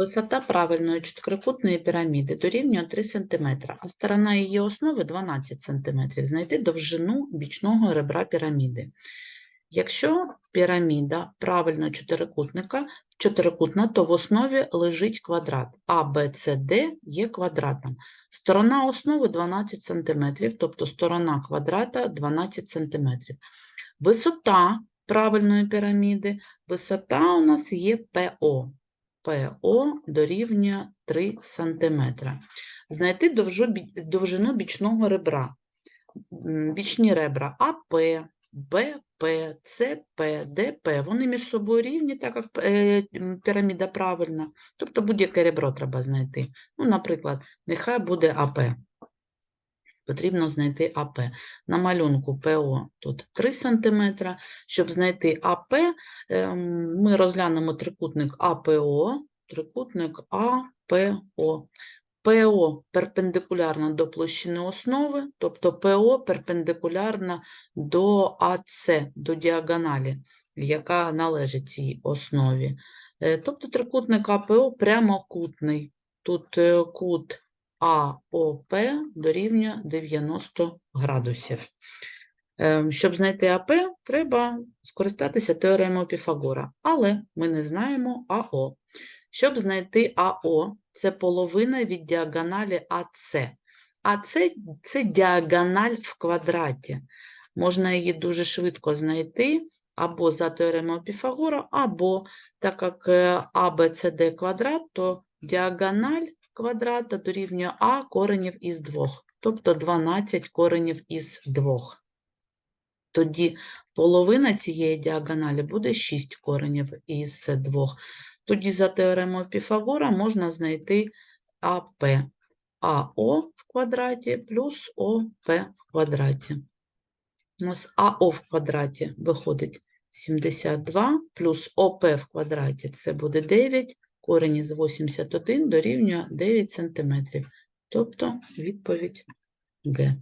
Висота правильної чотирикутної піраміди дорівнює 3 см, а сторона її основи 12 см. Знайти довжину бічного ребра піраміди. Якщо піраміда правильно чотирикутника, чотирикутна, то в основі лежить квадрат. А, Б, С, Д є квадратом. Сторона основи 12 см, тобто сторона квадрата 12 см. Висота правильної піраміди, висота у нас є ПО. ПО дорівнює 3 см. Знайти довжину бічного ребра. Бічні ребра АП, БП, ЦП, ДП. Вони між собою рівні, так як е, піраміда правильна. Тобто будь-яке ребро треба знайти. Ну, наприклад, нехай буде АП. Потрібно знайти АП. На малюнку ПО тут 3 см. Щоб знайти АП, ем, ми розглянемо трикутник АПО, трикутник АПО. ПО перпендикулярна до площини основи, тобто ПО перпендикулярна до АС, до діагоналі, яка належить цій основі. Е, Тобто трикутник АПО прямокутний. Тут е, кут АОП дорівнює 90 градусів. Ем, Щоб знайти АП, треба скористатися теоремою Піфагора, але ми не знаємо АО. Щоб знайти АО, це половина від діагоналі АС. АС – це діагональ в квадраті. Можна її дуже швидко знайти або за теоремою Піфагора, або так як е, АБЦД квадрат, то діагональ квадрата дорівнює А коренів із двох, тобто 12 коренів із двох. Тоді половина цієї діагоналі буде 6 коренів із двох. Тоді за теоремою Піфагора можна знайти АП. АО в квадраті плюс ОП в квадраті. У нас АО в квадраті виходить 72 плюс ОП в квадраті це буде 9, корінь із 81 дорівнює 9 см. Тобто відповідь Г.